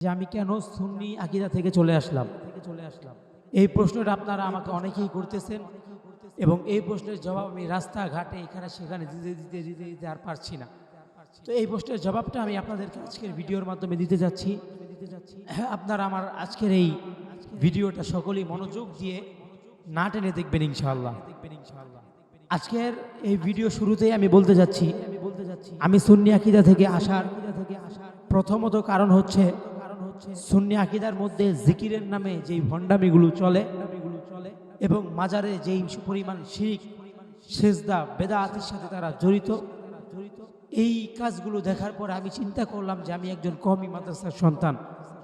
যে আমি কেন সুন্নি আকিদা থেকে চলে আসলাম? থেকে চলে আসলাম এই প্রশ্নটা আপনারা আমাকে অনেকেই করতেছেন এবং এই প্রশ্নের জবাব আমি রাস্তাঘাটে এখানে সেখানে দিতে দিতে দিতে দিতে আর পারছি না। তো এই প্রশ্নের জবাবটা আমি আপনাদেরকে আজকের ভিডিওর মাধ্যমে দিতে যাচ্ছি। হ্যাঁ আপনারা আমার আজকের এই ভিডিওটা সকলেই মনোযোগ দিয়ে না টেনে দেখবেন ইনশাআল্লাহ। দেখবেন ইনশাআল্লাহ আজকের এই ভিডিও শুরুতেই আমি বলতে যাচ্ছি, আমি বলতে যাচ্ছি আমি সুন্নি আকিদা থেকে আসার থেকে আসার প্রথমত কারণ হচ্ছে সুন্নি আকিদার মধ্যে জিকিরের নামে যেই ভণ্ডামিগুলো চলে এবং মাজারে যেই পরিমাণ শিরিক, সেজদা বেদাতের সাথে তারা জড়িত, এই কাজগুলো দেখার পর আমি চিন্তা করলাম যে আমি একজন কমি মাদ্রাসার সন্তান।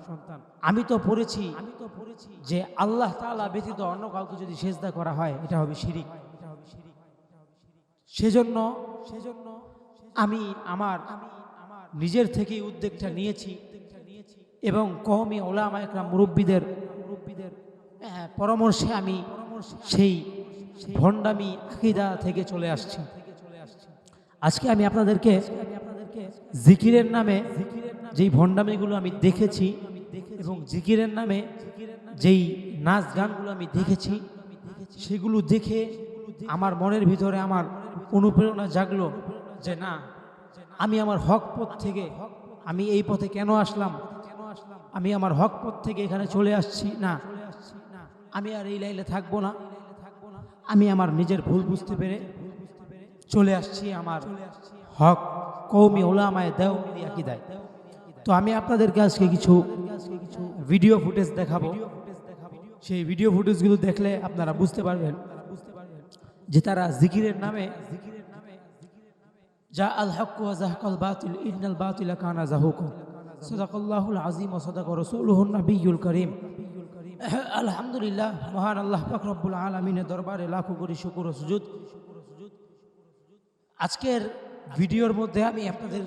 সন্তান আমি তো পড়েছি আমি তো পড়েছি যে আল্লাহ তাআলা ব্যতীত অন্য কাউকে যদি সেজদা করা হয়, এটা হবে শিরিক। সেজন্য সেজন্য আমি আমার আমি আমার নিজের থেকেই উদ্যোগটা নিয়েছি। এবং কওমি ওলামা একরাম মুরব্বীদের মুরব্বীদের আহ, পরামর্শে আমি সেই ভণ্ডামি আকিদা থেকে চলে আসছি। আজকে আমি আপনাদেরকে জিকিরের নামে যেই ভণ্ডামিগুলো আমি দেখেছি এবং জিকিরের নামে যেই নাচ গানগুলো আমি দেখেছি সেগুলো দেখে আমার মনের ভিতরে আমার অনুপ্রেরণা জাগলো যে না আমি আমার হক পথ থেকে আমি এই পথে কেন আসলাম? আমি আমার হক পথ থেকে এখানে চলে আসছি না। আমি আর এই লাইলে থাকব না। আমি আমার নিজের ভুল বুঝতে পেরে চলে আসছি আমার হক কৌমি ওলামায় দেও কি দেয় তো আমি আপনাদেরকে আজকে কিছু ভিডিও ফুটেজ দেখাবো। সেই ভিডিও ফুটেজগুলো দেখলে আপনারা বুঝতে পারবেন যে তারা জিকিরের নামে যা আল হক জাহকাল বাতিল, ইন্নাল বাতিলা কানা জাহুক সাদাকাল্লাহুল আযীম ওয়া সাদাকা রাসূলুহুন নবিয়্যুল কারীম। আলহামদুলিল্লাহ, মহান আল্লাহ পাক রব্বুল আলামিনের দরবারে লাখো কোটি শুকর ও সুজুদ। আজকের ভিডিওর মধ্যে আমি আপনাদের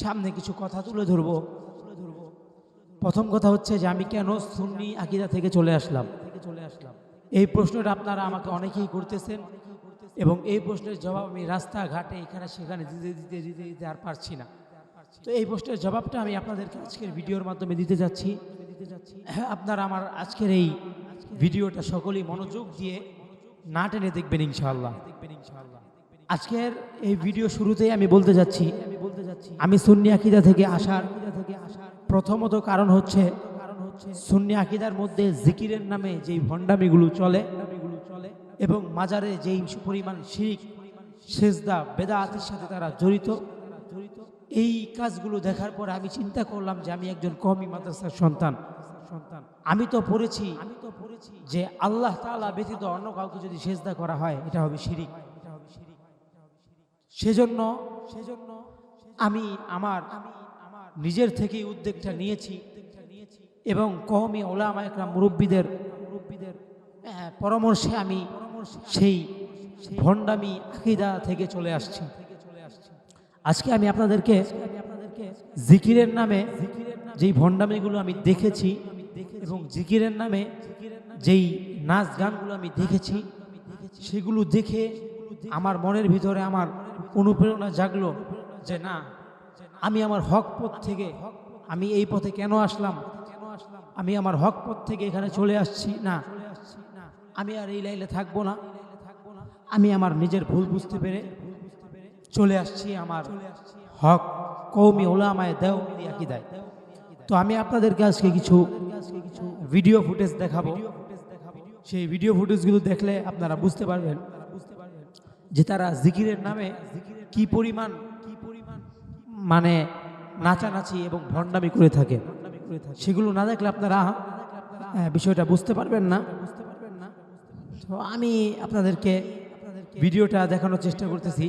সামনে কিছু কথা তুলে ধরব। প্রথম কথা হচ্ছে যে আমি কেন সুন্নি আকিদা থেকে চলে আসলাম চলে আসলাম? এই প্রশ্নটা আপনারা আমাকে অনেকেই করতেছেন এবং এই প্রশ্নের জবাব আমি রাস্তাঘাটে এখানে সেখানে দিতে দিতে দিতে দিতে আর পারছি না। তো এই প্রশ্নের জবাবটা আমি আপনাদেরকে আজকের ভিডিওর মাধ্যমে দিতে যাচ্ছি। হ্যাঁ আপনারা আমার আজকের এই ভিডিওটা সকলেই মনোযোগ দিয়ে না টেনে দেখবেন ইনশাআল্লাহ। আজকের এই ভিডিও শুরুতেই আমি বলতে যাচ্ছি, আমি সুন্নি আকিদা থেকে আসার প্রথমত কারণ হচ্ছে সুন্নি আকিদার মধ্যে জিকিরের নামে যেই ভণ্ডামিগুলো চলে এবং মাজারে যেই পরিমাণ শিরিক, সেজদা বেদাতের সাথে তারা জড়িত জড়িত এই কাজগুলো দেখার পর আমি চিন্তা করলাম যে আমি একজন কমি মাদ্রাসার সন্তান। সন্তান। আমি তো পড়েছি আমি তো পড়েছি। যে আল্লাহ তাআলা ব্যতীত অন্য কাউকে যদি সেজদা করা হয় এটা হবে শিরিক। এটা হবে শিরিক সেজন্য সেজন্য আমি আমার আমি আমার নিজের থেকেই উদ্যোগটা নিয়েছি এবং কওমি ওলামা একরাম মুরব্বীদের মুরব্বীদের আহ, পরামর্শে আমি সেই ভণ্ডামি আকিদা থেকে চলে আসছি। আজকে আমি আপনাদেরকে জিকিরের নামে যেই ভণ্ডামিগুলো আমি দেখেছি এবং জিকিরের নামে যেই নাচ গানগুলো আমি দেখেছি, সেগুলো দেখে আমার মনের ভিতরে আমার অনুপ্রেরণা জাগলো যে না, আমি আমার হক পথ থেকে, আমি এই পথে কেন আসলাম? আমি আমার হক পথ থেকে এখানে চলে আসছি না? আমি আর এই লাইলে থাকব না? আমি আমার নিজের ভুল বুঝতে পেরে চলে আসছি আমার হক কৌমি ওলামায় দেও কি দেয় তো আমি আপনাদেরকে আজকে কিছু ভিডিও ফুটেজ দেখাবো। সেই ভিডিও ফুটেজগুলো দেখলে আপনারা বুঝতে পারবেন যে তারা জিকিরের নামে কি পরিমাণ কি পরিমাণ মানে নাচানাচি এবং ভণ্ডামি করে থাকে। সেগুলো না দেখলে আপনারা বিষয়টা বুঝতে পারবেন না। তো আমি আপনাদেরকে ভিডিওটা দেখানোর চেষ্টা করতেছি।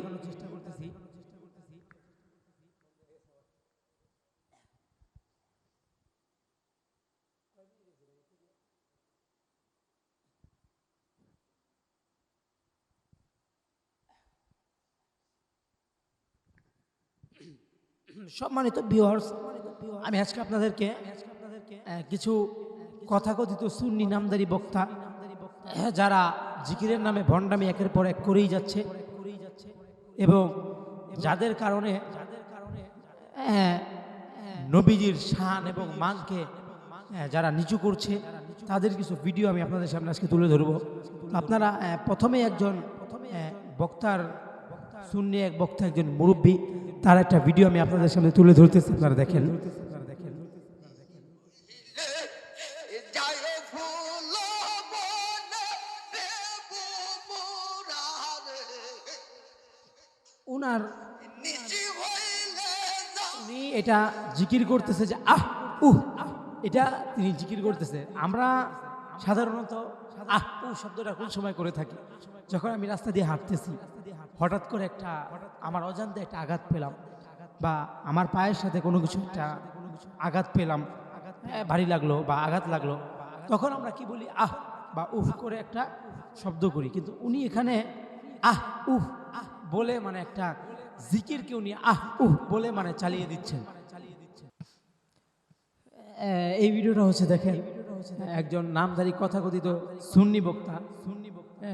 সম্মানিত ভিউয়ার্স আমি আজকে আপনাদেরকে কিছু কথাকথিত সুন্নি নামদারি বক্তা যারা জিকিরের নামে ভণ্ডামি একের পর এক করেই যাচ্ছে এবং যাদের কারণে নবীজির শান এবং মানকে যারা নিচু করছে, তাদের কিছু ভিডিও আমি আপনাদের সামনে আজকে তুলে ধরবো। আপনারা প্রথমে একজন বক্তার শূন্য এক বক্তা, একজন মুরব্বী তার একটা ভিডিও আমি আপনাদের সামনে তুলে ধরতেছি, আপনারা দেখেন। উনার উনি এটা জিকির করতেছে যে, আহ, উহ, এটা তিনি জিকির করতেছে। আমরা সাধারণত, আহ শব্দটা কোন সময় করে থাকি? যখন আমি রাস্তা দিয়ে হাঁটতেছি হঠাৎ করে একটা আমার অজান্তে একটা আঘাত পেলাম বা আমার পায়ের সাথে কোনো কিছু একটা আঘাত পেলাম। ভারী লাগল বা আঘাত লাগল। তখন আমরা কি বলি, আহ বা উফ করে একটা শব্দ করি। কিন্তু উনি এখানে আহ উহ আহ বলে মানে একটা জিকিরকে উনি আহ উহ বলে মানে চালিয়ে দিচ্ছেন। এই ভিডিওটা হচ্ছে দেখেন, একজন নামধারী কথাকথিত সুন্নি বক্তা। সুন্নি বক্তা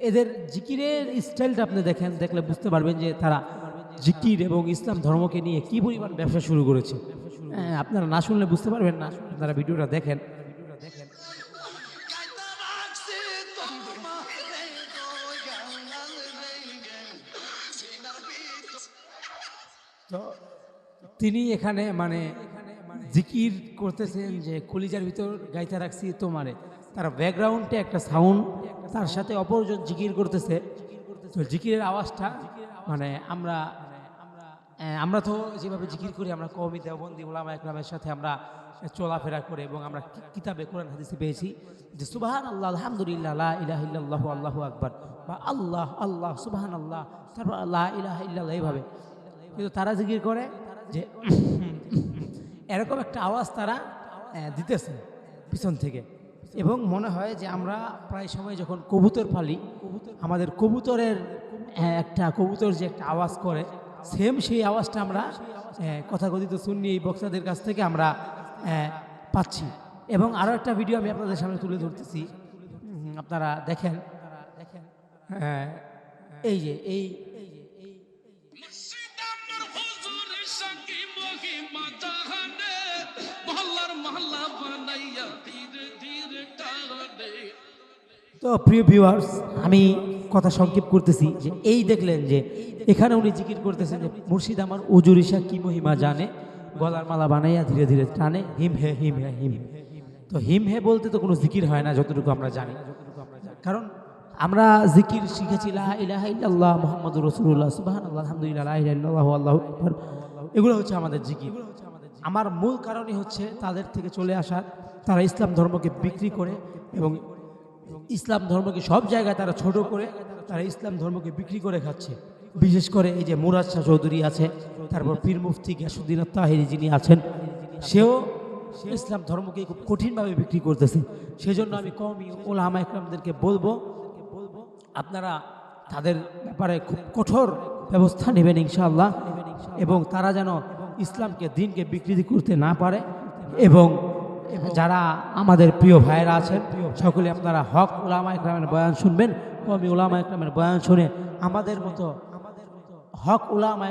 এদের জিকিরের স্টাইলটা আপনি দেখেন দেখলে বুঝতে পারবেন যে তারা জিকির এবং ইসলাম ধর্মকে নিয়ে কি পরিমাণ ব্যবসা শুরু করেছে। হ্যাঁ, আপনারা না শুনলে বুঝতে পারবেন না আপনারা ভিডিওটা দেখেন। তো তিনি এখানে মানে জিকির করতেছেন যে কলিজার ভিতর গাইতে রাখছি তোমারে। তার ব্যাকগ্রাউন্ডে একটা সাউন্ড তার সাথে অপরজন জিকির করতেছে। জিকিরের আওয়াজটা মানে আমরা আমরা তো যেভাবে জিকির করি, আমরা কওমি দেওবন্দি ওলামা একরামের সাথে আমরা চলাফেরা করে এবং আমরা কিতাবে কোরআন হাদিসে পেয়েছি যে সুবাহান আল্লাহ আলহামদুলিল্লাহ ইলাহা ইল্লাল্লাহু, আল্লাহু আকবার, বা আল্লাহ আল্লাহ সুবাহান আল্লাহ তারপর লা ইলাহা ইল্লাল্লাহ এইভাবে। কিন্তু তারা জিকির করে যে এরকম একটা আওয়াজ তারা দিতেছে পিছন থেকে। এবং মনে হয় যে আমরা প্রায় সময় যখন কবুতর পালি আমাদের কবুতরের আহ, একটা কবুতর যে একটা আওয়াজ করে সেম সেই আওয়াজটা আমরা আহ, কথাকথিত শুনি এই বক্তাদের কাছ থেকে আমরা পাচ্ছি। এবং আরও একটা ভিডিও আমি আপনাদের সামনে তুলে ধরতেছি। আপনারা দেখেন দেখেন হ্যাঁ এই যে এই তো প্রিয় ভিউয়ার্স আমি কথা সংক্ষেপ করতেছি যে এই দেখলেন যে এখানে উনি জিকির করতেছেন যে মুর্শিদ আমার উজুরিশা কি মহিমা জানে? গলার মালা বানাইয়া ধীরে ধীরে টানে, হিম হে হিম হে, হিম তো হিম হে বলতে তো কোনো জিকির হয় না, যতটুকু আমরা জানি। কারণ আমরা জিকির শিখেছি ইল্লাল্লাহ মুহাম্মাদুর রাসূলুল্লাহ, সুবহানাল্লাহ, আলহামদুলিল্লাহ এগুলো হচ্ছে আমাদের জিকির। আমার মূল কারণই হচ্ছে তাদের থেকে চলে আসা, তারা ইসলাম ধর্মকে বিক্রি করে এবং ইসলাম ধর্মকে সব জায়গায় তারা ছোট করে তারা ইসলাম ধর্মকে বিক্রি করে খাচ্ছে। বিশেষ করে এই যে মুরাদ শাহ চৌধুরী আছে, তারপর পীর মুফতি গ্যাসুদ্দিন তাহিরি যিনি আছেন, সেও ইসলাম ধর্মকে খুব কঠিনভাবে বিক্রি করতেছে। সেজন্য আমি কমই ওলামা একরামদেরকে বলব, আপনারা তাদের ব্যাপারে খুব কঠোর ব্যবস্থা নেবেন ইনশাআল্লাহ এবং তারা যেন ইসলামকে, দিনকে বিকৃতি করতে না পারে এবং যারা আমাদের প্রিয় ভাইয়েরা আছেন, সকলে আপনারা হক ওলামা ইকরামের বয়ান শুনবেন। কমি ওলামা ইকরামের বয়ান শুনে আমাদের মতো হক ওলামা